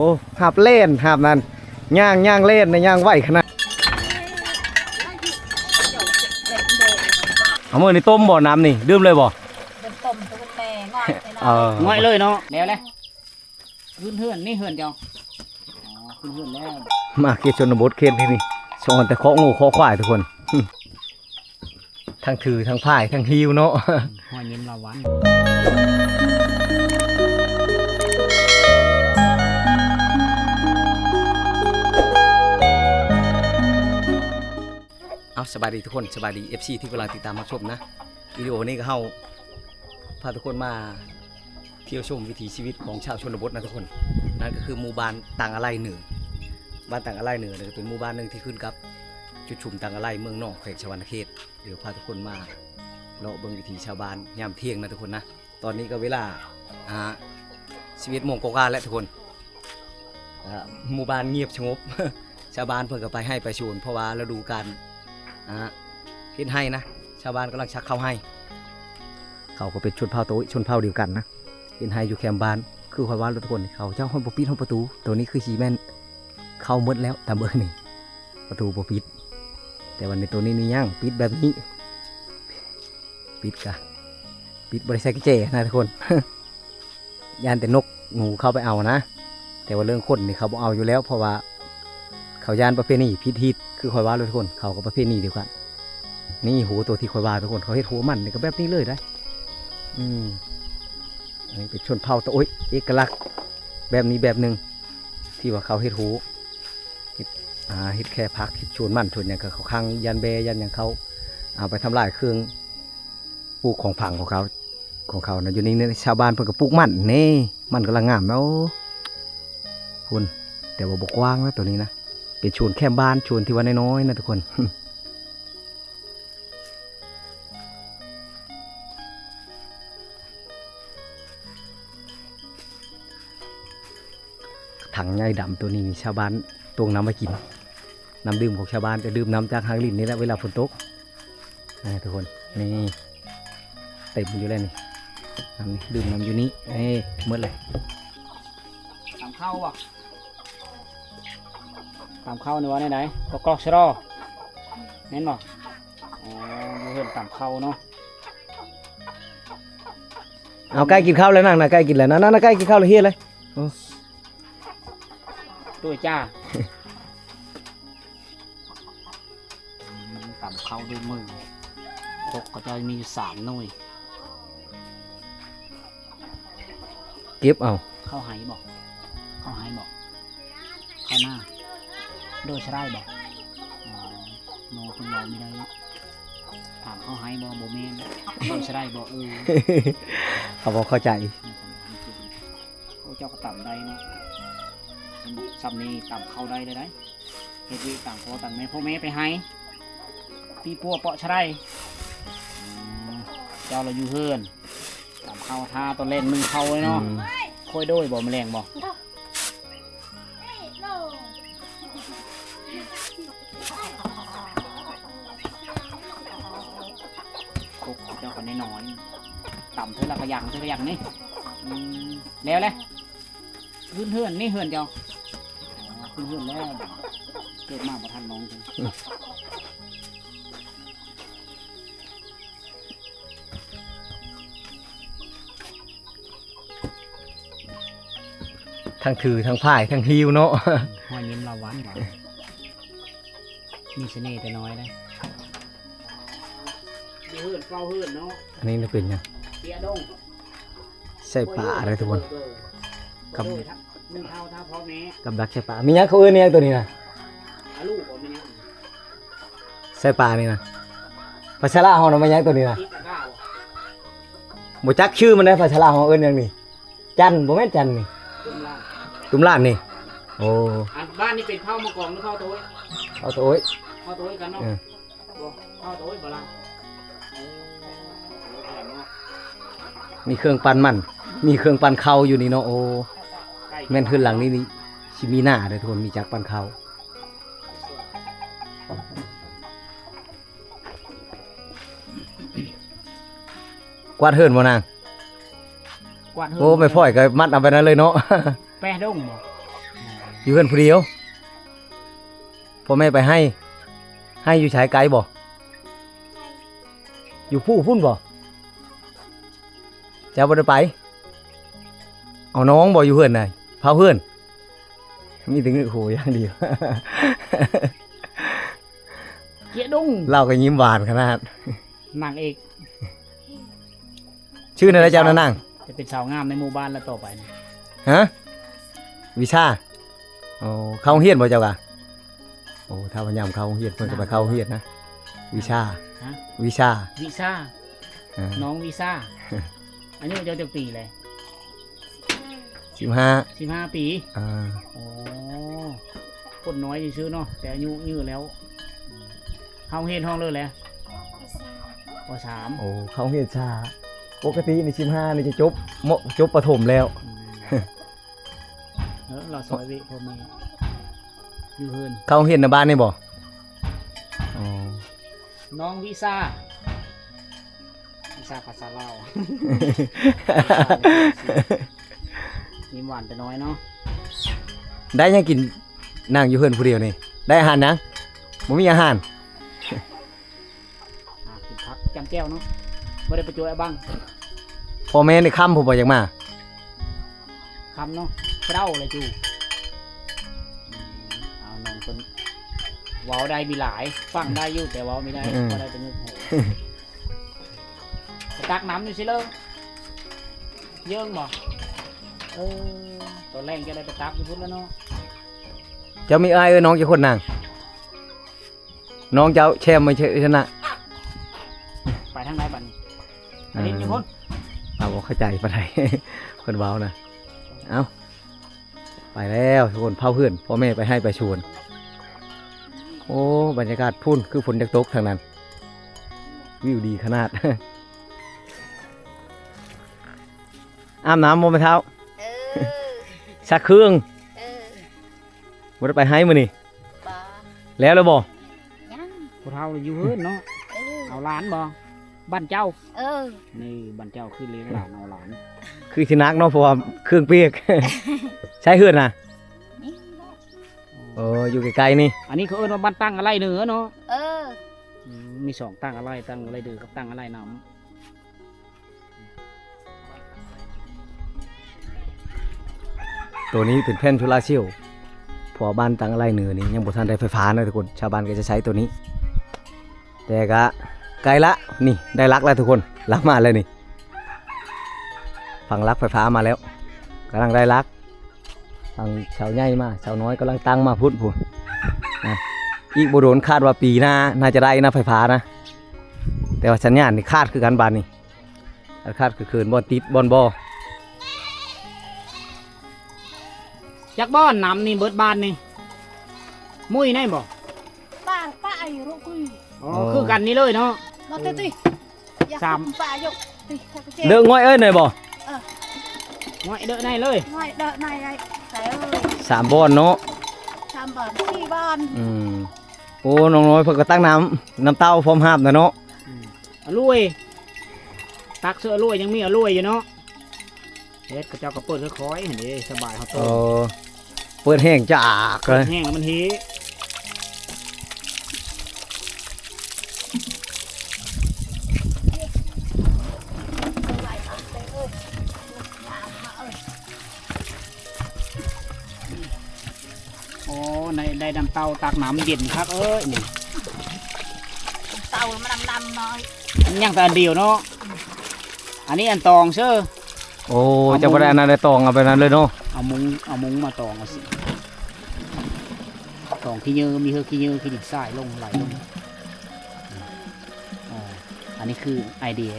โอ้หับเล่นหับนั่นย่างย่างเล่นในะย่างไหวขนาดเอามือนี่ต้มบ่อน้ำนี่ดื่มเลยบ่เป็นต้มตัวแม่ง่อยไปหน่เออยอง่อยเลยเนาะแล้วเลยเฮือนเฮือนนี่เฮือนเจ้าอ๋อเฮือนเฮือนแล้วมาเขตชนบทเขตที่นี่ชงกันแต่เคาะงูเคาะควายทุกคน ทั้งถือทั้งพายทั้งฮิวเนาะ หอยยิ้มลาวัน สบายดีทุกคนสบายดี FC ที่กำลังติดตามมาชมนะวิดีโอนี้ก็เฮาพาทุกคนมาเที่ยวชมวิถีชีวิตของชาวชนบทนะทุกคน นั่นก็คือหมู่บ้านต่างอะไรเหนือบ้านต่างอะไรเหนือเนี่ยเป็นหมู่บ้านหนึ่งที่ขึ้นกับ จุดชุมต่างอะไรเมืองนอกแขวงชวันเขตเดี๋ยวพาทุกคนมาเลาะเบิ่งวิถีชาวบ้านยามเที่ยงนะทุกคนนะตอนนี้ก็เวลาอ่าชีวิตโมงกว่าแล้วทุกคนหมู่บ้านเงียบสงบชาวบ้านเพิ่นก็ไปให้ไปชวนเพราะว่าฤดูการ อ่าเฮ็ดให้นะ ชาวบ้านกำลังชักเข้าให้ เขาก็เป็นชนเผ่าโตชนเผ่าเดียวกันนะเฮ็ดให้อยู่แคมป์บ้าน คือคอยว่าทุกคนเขาเจ้าห้องปิดห้องประตู ตัวนี้คือชีแมนเข้าหมดแล้วตามเบอร์นี่ประตูปิด แต่วันในตัวนี้นี่ย่างปิดแบบนี้ปิดกะปิดบริษัทกิเจนะทุกคนยานแต่นกงูเข้าไปเอานะ แต่ว่าเรื่องคนนี่เขาบ่เอาอยู่แล้วเพราะว่า เขายานประเภทนี้พิษฮิตคือคอยว่าเลยทุกคน เขาก็ประเภทนี้เดียวกันนี่หูตัวที่คอยว่าทุกคนเขาเฮ็ดหัวมันนี่ก็แบบนี้เลยได้ อืมอันนี้เป็นชนเผ่าตัวโอ้ยเอกลักษณ์แบบนี้แบบหนึ่งที่ว่าเขาเฮ็ดหูอ่าเฮ็ดแค่พักเฮ็ดชวนมันชวนอย่างก็เขาข้างยันเบยันอย่างเขาเอาไปทำลายเครื่องปลูกของผังของเขาของเขานะอยู่นี่เนี่ยชาวบ้านเพิ่นก็ปลูกมันเน่มันกำลังงามแล้วคุณแต่ว่าบกว้างนะตัวนี้นะ เป็นชวนแค่บ้านชวนที่ว่าน้อยๆนะทุกคนถังใหญ่ดำตัวนี้นี่ชาวบ้านตวงน้ำมากิน น้ำดื่มของชาวบ้านจะดื่มน้ำจากหางลินนี่แหละเวลาฝนตกนี่ทุกคนนี่เต็มอยู่เลยนี่น้ำนี่ดื่มน้ำอยู่นี้นี่เมื่อเลยตามเข้าบ่ะ ตามเข้าในวันไหนๆก็กรอกชะรอแม่นบ่อ๋ออยู่เฮือนตามเข้าเนาะเอาใกล้กินข้าวแล้วนั่งนะใกล้กินแล้วนะนั่นนะใกล้กินข้าวเลยเฮียเลยด้วยจ้าอืมตามเข้าด้วยมือครกก็จะมีอยู่สามหน่วยเก็บเอา เข้าไหบอก เข้าไหบอก เข้าหน้า โดยใช่บอกอ๋อโนคุณบอกไม่ได้เนาะถามเข้าไหบอกโบเมนโดยใช่บอกเออเขาบอกเข้าใจโอ้เจ้าก็ต่ำได้เนาะซับนี้ต่ำเข้าได้เลยได้เฮ็ดวีต่างพ่อต่างแม่พ่อแม่ไปให้ปีปัวเปาะใช่ได้อืมเจ้าเราอยู่เฮือนต่ำเข้าท่าตอนเล่นมึงเข้าเลยเนาะอืมค่อยด้วยบ่แมลงบ่ ต่ำเท่าละกระยังเท่าละกระยังนี่อืมแล้วเลยเฮือนเฮือนนี่เฮือนเจ้าอ๋อเฮือนเฮือนแล้วเกิดมาประทันน้องจังทั้งถือทั้งพายทั้งฮิวเนาะหอยยิ้มลาวันก่อนมีเสน่ห์แต่น้อยเลยเฮือนเฝ้าเฮือนเนาะอันนี้น่าเป็นยังเปียดง ใส่ปลาอะไรทุกคนครับหนึ่งเท่าเท่าพ่อแม่กับดักใส่ปลามียังเขาเอื้อนยังตัวนี้นะอาลูกบ่แม่ยังใส่ปลานี่นะภาษาลาวเฮานะมายังตัวนี้นะคิดตะก้าวบ่จักชื่อมันได้ภาษาลาวเฮาเอื้อนยังนี่จันบ่แม่นจันนี่ตุ้มล่างตุ้มลาดนี่โอ้อันบ้านนี่เป็นข้าวมะกองหรือข้าวโต้ยเอาตัวโอ้ยข้าวโต้ยกันเนาะเออบ่ข้าวโต้ยบ่ล่ะเออแข็งเนาะมีเครื่องปั่นมัน มีเครื่องปั่นข้าวอยู่นี่เนาะโอ้ใกล้แม่นขึ้นหลังนี่นี่ชิมีหน้าเลยทุกคนมีจักรปั่นข้าวกวาดเฮิรนบ่นางกวาดเฮืโอ้ไม่พ่อยก็มัดเอาไปนั่นเลยเนาะแปะดงบ่อยู่เพื่อนผู้เดียวพ่อแม่ไปให้ ให้อยู่ชายไกลบ่อยู่ผู้พุ่นบ่เจ้าบ่ได้ไป เอาน้องบ่อยู่เพื่อนน่ะพาเพื่อน มีแต่เงือกหูอย่างเดียวเกียดุ้งเล่าก็ยิ้มหวานขนาดนางเอกชื่ออะไรเจ้านะนางจะเป็นสาวงามในหมู่บ้านแล้วต่อไปนี่ฮะวิชาโอ้เข้าโรงเฮียนบ่เจ้ากะโอ้ถ้าพยายามเข้าโรงเฮียนเพิ่นก็ไปเข้าโรงเฮียนนะวิชาฮะวิชาวีซ่าอ่าน้องวีซ่าอายุเจ้าจะปีเลย สิบห้าสิบห้าปีอ่าโอ้คนน้อยซื้อๆเนาะแต่อายุยืดแล้วเฮาเฮ็ดห้องเลยแหละปสามโอ้เข้าโรงเฮียนชาปกติในสิบห้านี่จะจบมจบประถมแล้วอืมเออเราซอยวิพ่อแม่อยู่เฮือนเข้าโรงเฮียนในบ้านนี่บ่อ๋อน้องวีซ่าวีซ่าภาษาลาว ยิ้มหวานไปน้อยเนาะได้ยังกินนั่งอยู่เพื่อนผู้เดียวนี่ได้อาหารนะบ่มีอาหารอ่ากินพักจำแก้วเนาะไม่ได้ประจุอะไรบ้างพ่อแม่ในค่ำผมบ่อยากมา คำเนาะเต้าเลยจูอืมเอาน้องคนเว้าได้มีหลาย ฟังได้อยู่แต่เว้าไม่ได้อืม ก็ได้แต่เงือกหูไปตักน้ำอยู่สิเลยเยิ่งบ่เออตอนแรกจะได้ไปตักอยู่พุ่นแล้วเนาะเจ้ามีอายเอ้ยน้องจะคนนั่งน้องเจ้าแชมป์ไม่ใช่ชนะไปทางไหนบัดนี้ไปเล่นอยู่พุ่นเอาบ่เข้าใจปานใด คนเว้านะเอ้าไปแล้วทุกคนเผาเพื่อนพ่อแม่ไปให้ไปชวน โอ้บรรยากาศพุ่นคือฝนจากตกทางนั้น วิวดีขนาด อาบน้ำบ่ไปเท้าเออ ชักเครื่องเออบ่ได้ไปให้มื้อนี่บ่แล้วแล้วบ่ยังพวกเราอยู่เฮือนเนาะเออเอาหลานบ่บ้านเจ้า เออนี่บ้านเจ้าคือเลี้ยงหลานเอาหลานคือสินักเนาะเพราะว่าเครื่องเปียก ใช้เฮือนน่ะนี่บ่เอออยู่ใกล้ๆนี่อันนี้เขาเอิ้นว่าบ้านตั้งอะไรเหนือเนาะเออ อืมมีสองตั้งอะไรตั้งอะไรดือกับตั้งอะไรน้ ตัวนี้เป็นแผ่นโซลาเซลล์พอบ้านตั้งไรเหนือนี่ยังบ่ทันได้ไฟฟ้านะทุกคน ชาวบ้านก็จะใช้ตัวนี้ แต่ก็ไกลละนี่ได้ลักแล้วทุกคนลักมาแล้วนี่ฝั่งลักไฟฟ้ามาแล้วกำลังได้ลักฝั่งชาวใหญ่มาชาวน้อยกำลังตั้งมาพุ่นพุ่นนะอีกบ่โดนคาดว่าปีหน้าน่าจะได้นะไฟฟ้านะ แต่ว่าสัญญาณนี่คาดคือกันบานนี่คาดคือคืนบอลติดบอลบอ จักบ้อนน้ำนี่เบิดบ้านนี่มุ้ยแน่บ่ป้าป้าอายุรู้คุยอ๋อคือกันนี่เลยเนาะมาติติอยากสามป้ายกติถ้าก็เจ็บเด้อง่อยเอ้ยหน่อยบ่ง่อยเด้อในเลยง่อยเด้อในไอ้ใส่เอ้ยสามบอลเนาะทำบ้านที่บ้านอืมโอ้น้องน้อยเพิ่นก็ตั้งน้ำน้ำเต้าพร้อมห้ามนะเนาะอืมอร่วยตักเสื้ออร่วยยังมีอร่วยอยู่เนาะเฮ็ดกระเจ้าก็เปิดค่อยๆเห็นดิสบายเขาโต เออเปิดแห้งจากเลยแห้งแล้วมันเฮใส่บ้านไปเอ้ยน้ำมาเอ้ยโอ้ในได้ดำเตาตักน้ำเย็นครับเอ้ยนี่เต่ามันดำๆหน่อยอันยังแต่อันเดียวเนาะอันนี้อันตองเชื่อโอ้จะบ่ได้อันนั้นได้ตองเอาไปนั้นเลยเนาะ เอามุ้งเอามุ้งมาตองเอาสิตองขี้เยอะมีเฮือกขี้เยอะขี้ดินทรายลงไหลลงอ๋ออันนี้คือไอเดีย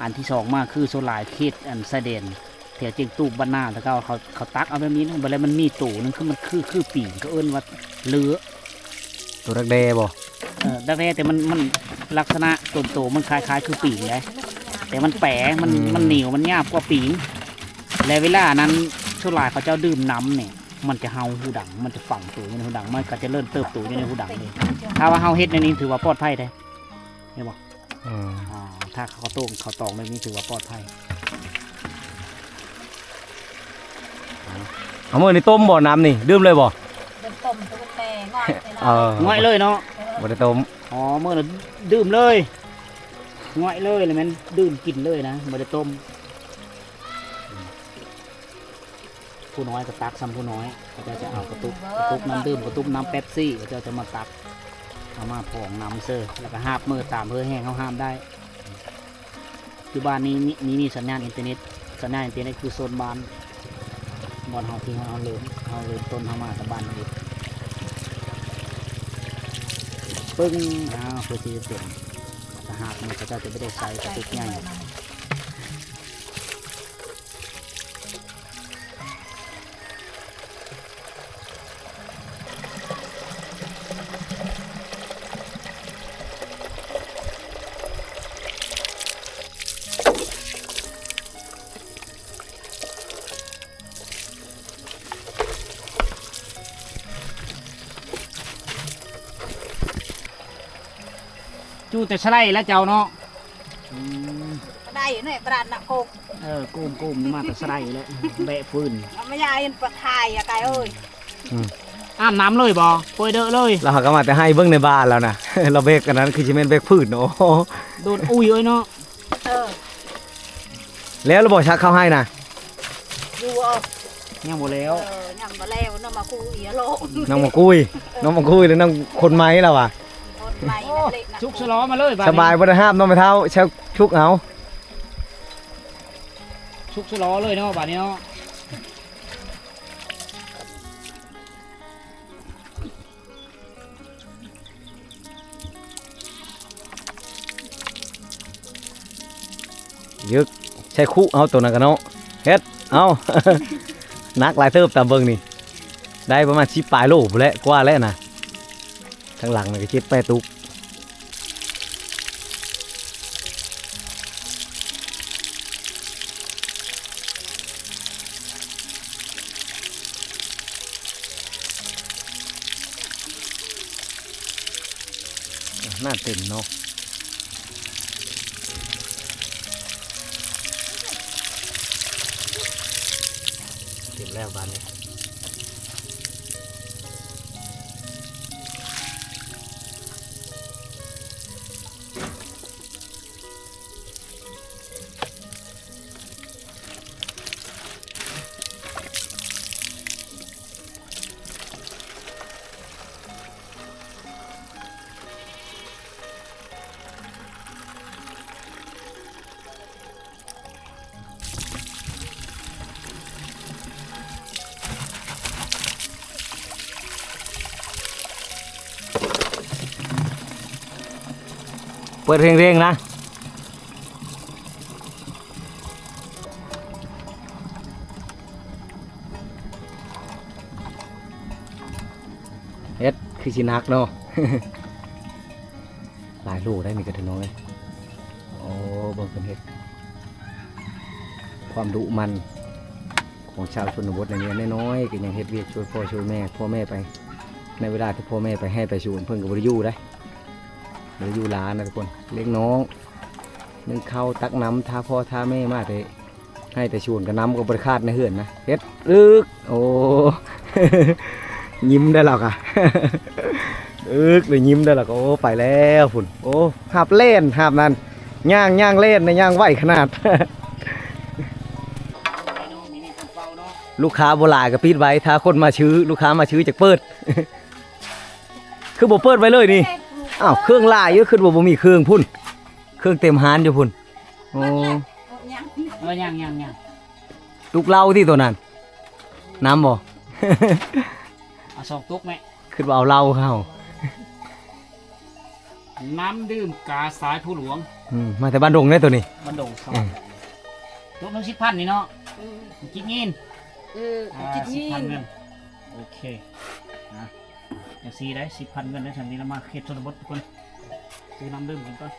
อันที่สองมากคือโซลาร์เขตอันไซเดนแถวเจียงตู้บ้านนาแล้วก็เขาเขาตักเอาแบบนี้นะเวลามันมีตู้นึงคือมันคือคือปีกก็เอิ้นว่าเลือตัวรักแดบ่เออดักแรกแต่มันมันลักษณะตัวโตมันคล้ายๆ คือปีกเลยแต่มันแปะมันมันเหนียวมันหยาบกว่าปีกและเวลานั้น โซลาร์เขาเจ้าดื่มน้ำเนี่ยมันจะเฮาหูดัง มันจะฝังตัวอยู่ในหูดัง มันก็จะเริ่มเติบโตอยู่ในหูดังเลยถ้าว่าเฮาเฮ็ดในนี้ถือว่าปลอดภัยได้เห็นบอกอืมอ่าถ้าเขาโต้งเขาตองแบบนี้ถือว่าปลอดภัยเอามื้อนี้ต้มบ่น้ำนี่ดื่มเลยบ่เออง่อยเลยเนาะบ่ได้ต้มอ๋อเมื่อน่ะดื่มเลยง่อยเลยเลยแมันดื่มกินเลยนะไม่ได้ต้ม ผู้น้อยก็ตักซ้ำผู้น้อยเขาจะจะเอากระตุกกระตุกน้ำดื่มกระตุกน้ำเป๊ปซี่เขาจะจะมาตักเอามาผองน้ำเซอร์แล้วก็ห้าบมือตามเพื่อแห้งเขาห้ามได้ที่บ้านนี้มีมีมีสัญญาณอินเทอร์เน็ตสัญญาณอินเทอร์เน็ตคือโซนบ้านบอนเฮาที่เขาเริ่มเขาเริ่มต้นเขามาต่บ้านนี้ปึ้งอ้าวเพื่อที่จะเต็มแล้วก็หาบมือเขาจะจะไม่ได้ใส่กระตุกใหญ่ จูแต่ชะไลแล้วเจ้าเนาะอืมได้อยู่ในตลาดนักโคกเออกุ้มกุ้มมาแต่ชะไลแล้วแบะฟืนเอาไม่ยายปลาไทยอะไก่เอ้ยอาบน้ำเลยบ่ปล่อยเด้อเลยแล้วเขาก็มาแต่ให้เบิ่งในบ้านแล้วนะ เราเบรกกันนั้นคือสิแม่นเบรกพืชเนาะโดนอุ้ยเอ้ยเนาะเออแล้วเราบอกชักเข้าให้นะอยู่เออยังบ่แล้วเออยังมาแล้วน้ำมาคูเอียโลน้องมาคุยน้องมาคุยแล้วน้องคนไม้แล้วว่ะ คนใหม่นั่นเล็กนะชุกสล้อมาเลยดสนี้บายบ่ได้ห้ามน้องไปเท้าเช้าชุกเอาชุกสล้อเลยเนาะบาดนี้เนาะยึกใช้คู่เอาตัวนั้นกันเนาะเฮ็ดเอา นักหลายเติบตามเบิ่งนี่ ได้ประมาณ10ปลายโลพู้นแหละกว่าแล้วนะข้างหลังนี่ก็เจ็ดแปดตุก แล้วบ้านนี้ ปิดเพลงเร่งๆนะเฮ็ดคือสินักเนาะหลายลูกได้มีกระถึงน้อยโอ้บิ่งเป็นเฮ็ด ความดุมันของชาวชนบทในเนี้ยน้อยๆก็ยังเฮ็ดเวียกช่วยพ่อช่วยแม่พ่อแม่ไป ในเวลาที่พ่อแม่ไปให้ไปชูนเพิ่นก็บ่ได้อยู่ได้ บ่ได้อยู่หลานนะทุกคน เลี้ยงน้องนึ่งเข้าตักน้ำท่าพ่อท่าแม่มาแต่ให้แต่ชวนกับน้ำก็บริคาดในเหือนนะเฮ็ดอึกโอ้ยิ้มได้หรอกอะอึกเลยยิ้มได้หรอกโอ้ไปแล้วพุ่นโอ้หาบเล่นหาบนั่นย่างย่างเล่นในย่างไหวขนาด ลูกค้าโบราณก็ปิดไว้ถ้าคนมาชื้อ ลูกค้ามาชื้อจะเปิด คือบ่เปิดไว้เลยนี่ อ้าวเครื่องลายเยอะขึ้นว่าบ่มีเครื่องพุ่น เครื่องเต็มฮานอยู่พุ่นโอ้ยังเออยังยังยังลูกเหล้าที่ตัวนั้น น้ำบ่ เอาสองตุกไหมขึ้นว่าเอาเหล้าเข้าน้ำดื่มกาสายผู้หลวงอืมมาแต่บ้านดงได้ตัวนี้บันดงสวอืรรมค์ตุกน้ำสิบพันนี่เนาะอืมกินงินเอออ่าจิตสิบนี่พันเงินโอเคนะ อย่างซีได้สิบพันเงินได้ฉันนี้เรามาเขตชนบททุกคนซื้อน้ำดื่มกันก่อน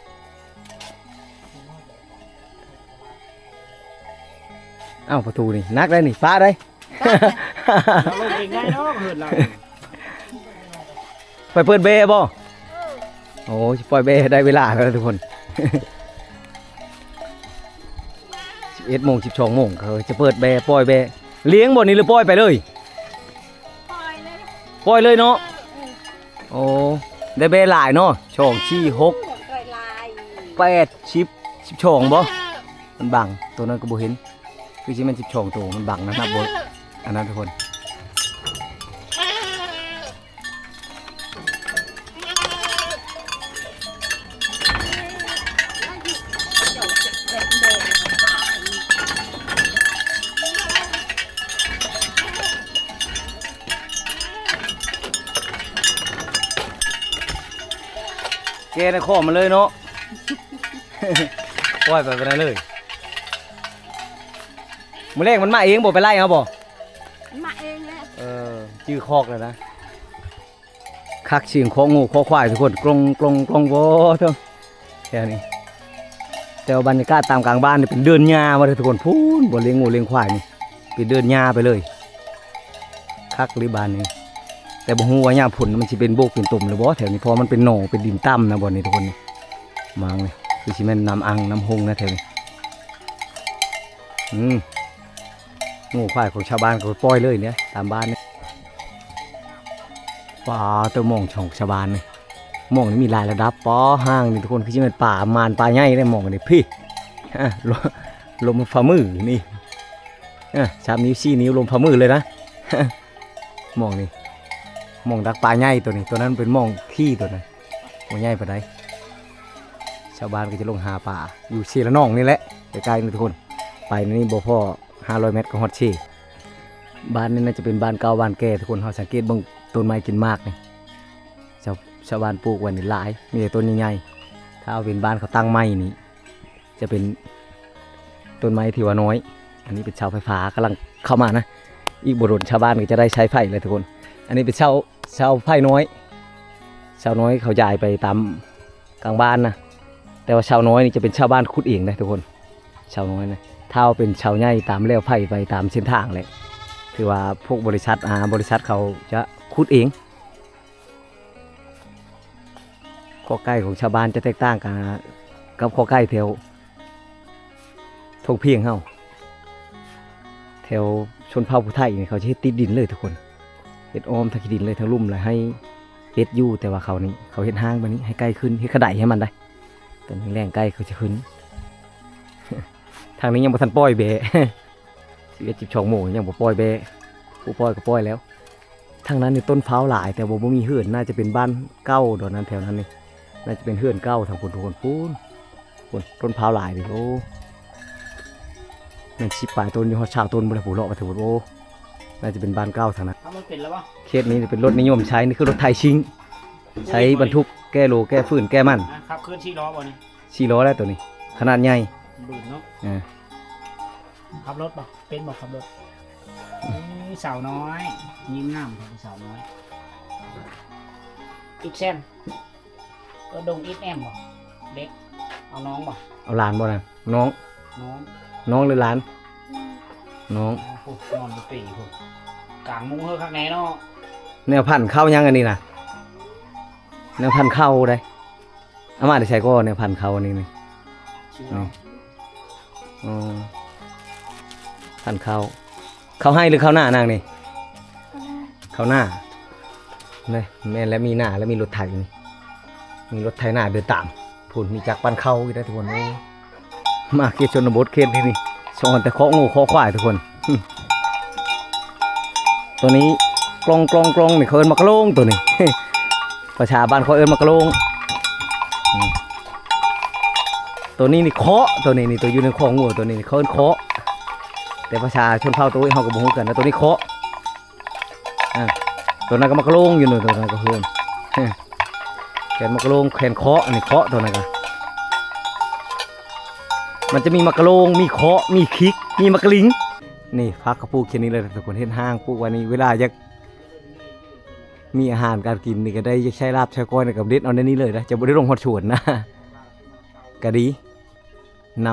เอ้าประตูนี่นักได้นี่ป้าได้เราลงเองได้เนาะเหินเราไปเปิดเบย์บ่โอ้ยปล่อยเบย์ได้เวลาแล้วทุกคน11โมง12โมงเขาจะเปิดเบย์ปล่อยเบย์เลี้ยงบ่นี่หรือปล่อยไปเลย ปล่อยเลยปล่อยเลยเนาะเออ โอ้ได้เบหลายเนาะช่องชี้หกแปดชิปชิปช่องบ่มันบังตัวนั้นก็บ่เห็นคือชิมันชิปช่องตัวมันบังนะครับบ่อันนั้นทุกคน แกในข้อมาเลยเนาะปล่อยไปไปได้เลยมื้อแรกมันมาเองบ่ไปไล่เอาบ่มาเองเลยเออชื่อคอกเลยนะคักเสียงของงูคอควายทุกคนกรงกรงกรงโบเถอะแค่นี้แต่ว่าบรรยากาศตามกลางบ้านนี่เป็นเดินหญ้ามาเลยทุกคนพูนบนเลี้ยงงูเลี้ยงควายนี่เป็นเดินหญ้าไปเลย คักหรือบานนี่ แต่บ่ฮู้ว่าหญ้าผลมันสิเป็นโบกเป็นตุ่มหรือบ่แถวนี้เพราะมันเป็นหน่อเป็นดินต่ำนะบ่นี่ทุกคนนี่มังเลยคือสิแม่นน้ำอังน้ำหงนะแถวนี้อืมงูควายของชาวบ้านก็ปล่อยเลยเนี่ยตามบ้านเนี่ยป่าเตอหมองช่องชาวบ้านนี่หมองนี่มีหลายระดับป้อห้างนี่ทุกคนคือจะเป็นป่ามานป่าใหญ่ได้มองนี่พี่ลมลมฝ่ามือนี่อะสามนิ้วสี่นิ้วลมฝ่ามือเลยนะมองนี่ มองดักป่าใหญ่ตัวนี้ ตัวนั้นเป็นมองขี้ตัวนั้นมองใหญ่ปานใดชาวบ้านก็จะลงหาป่าอยู่เชีละน้องนี่แหละใกล้ๆนี่ทุกคน ไปนี่บ่พอ500 เมตรก็ฮอดเชีบ้านนี้น่าจะเป็นบ้านเก่าบ้านแก่ทุกคนเขาสังเกตเบางต้นไม้กินมากนี่ชาวชาวบ้านปลูกไว้นี่หลาย มีแต่ต้นใหญ่ๆถ้าเอาเป็นบ้านเขาตั้งไม้นี่จะเป็นต้นไม้ที่ว่าน้อย อันนี้เป็นเสาไฟฟ้ากำลังเข้ามานะ อีกบุรุษชาวบ้านก็จะได้ใช้ไฟเลยทุกคน อันนี้เป็นเสา เสาไฟน้อยเสาน้อยเขาย้ายไปตามกลางบ้านนะแต่ว่าชาวน้อยนี่จะเป็นชาวบ้านขุดเองนะทุกคน ชาวน้อยนะถ้าเอาเป็นชาวใหญ่ตามเลี้ยวไฟไปตามเส้นทางเลยคือว่าพวกบริษัทอ่าบริษัทเขาจะขุดเองข้อใกล้ของชาวบ้านจะแตกต่างกันกับข้อใกล้แถวทงเพียงเฮาแถวชนเผ่าผู้ไทยนี่เขาจะติดดินเลยทุกคน เฮ็ดอ้อมทักดินเลยทั้งลุ่มเลยให้เฮ็ดอยู่แต่ว่าเขานี่เขาเฮ็ดห้างแบบนี้ให้ใกล้ขึ้นเฮ็ดขดายให้มันได้ตอนนี้แรงใกล้เขาจะขึ้น ทางนี้ยังบ่ทันปล่อยเบะสิบเอ็ดสิบสองโมงยังบ่ปล่อยแบะผู้ปล่อยก็ปล่อยแล้วทางนั้นนี่ต้นฟ้าหลาย แต่บ่บ่มีเฮือนน่าจะเป็นบ้านเก้าดอนนั้นแถวนั้นนี่น่าจะเป็นเฮือนเก้าทางพุ่นทุกคนพูนพุ่นต้นฟ้าหลายดิโอ้มันสิบปลายต้นอยู่ฮอดชาวต้นบ่ได้ผู้เลาะมาถึงโอ้ น่าจะเป็นบ้านเก้าทางนั้นทำมันเป็นแล้วปะเขตนี้เป็นรถนิยมใช้นี่คือรถไทยชิง ใช้บรรทุกแก้โลแก้ฟืนแก้มันอะขับเคลื่อนชี้ล้อบ่นี่สี่ล้อแล้วตัวนี้ ขนาดใหญ่บืนเนาะอ่าขับรถบ่เป็นบ่ขับรถนี่สาวน้อย ยิ้มงามของสาวน้อยอีกแซมก็ดงอีกแอมบ่เด็กเอาน้องบ่เอาหลานบ่นะน้อง น้องน้องหรือหลาน น้องโอ้โหนอนอยู่ปีพุ่นกลางมุ้งเฮ้อข้างในเนาะแนวพันธุ์เข้ายังอันนี้นะแนวพันธุ์เข้าได้อามาได้ใช้ก็แนวพันธุ์เข้าอันนี้นี่ชื่อเอาอ๋อพันธุ์เข้าเข้าให้หรือเข้าหน้านางนี่เข้าหน้านี่แม่นแล้วมีหน้าแล้วมีรถไถนี่มีรถไถหน้าเดินตามพูนมีจักรปันเข้าอีกได้วทุกคนโอ้มาเขตชนบทเขตที่นี่ สอนแต่เคาะงูเคาะควายทุกคน ตัวนี้กลองกลองกลองนี่เขาเอิ้นมากระโลงตัวนี้ประชาบ้านเขาเอิ้นมากระโลงตัวนี้นี่เคาะตัวนี้นี่ตัวอยู่ในข้องูตัวนี้เขาเอิ้นเคาะแต่ประชาชนเผ่าตัวนี้เขาก็บ่ฮู้กันนะตัวนี้เคาะอ่าตัวนั้นก็มากระโลงอยู่หนู่นตัวนั้นก็เพิ่นแขนมากระโลงแขนเคาะนนี้เคาะตัวนั้นก็ มันจะมีมากระโลง มีเคาะ มีคิก มีมากระลิง นี่พักกระปูกแค่นี้เลยทุกคนเห็นห้างปลูกวันนี้เวลาอยากมีอาหารการกินนี่ก็ได้ใช้ลาบใช้ก้อยกับเด็ดเอาในนี้เลยนะจะไม่ได้ลงหอดชวนนะก็ดีน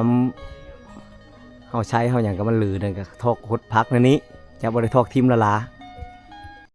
ำเอาใช้เอาอย่างกับมันลือนั่นก็ทอกหดพักในนี้ จะบริทอกทิมละลา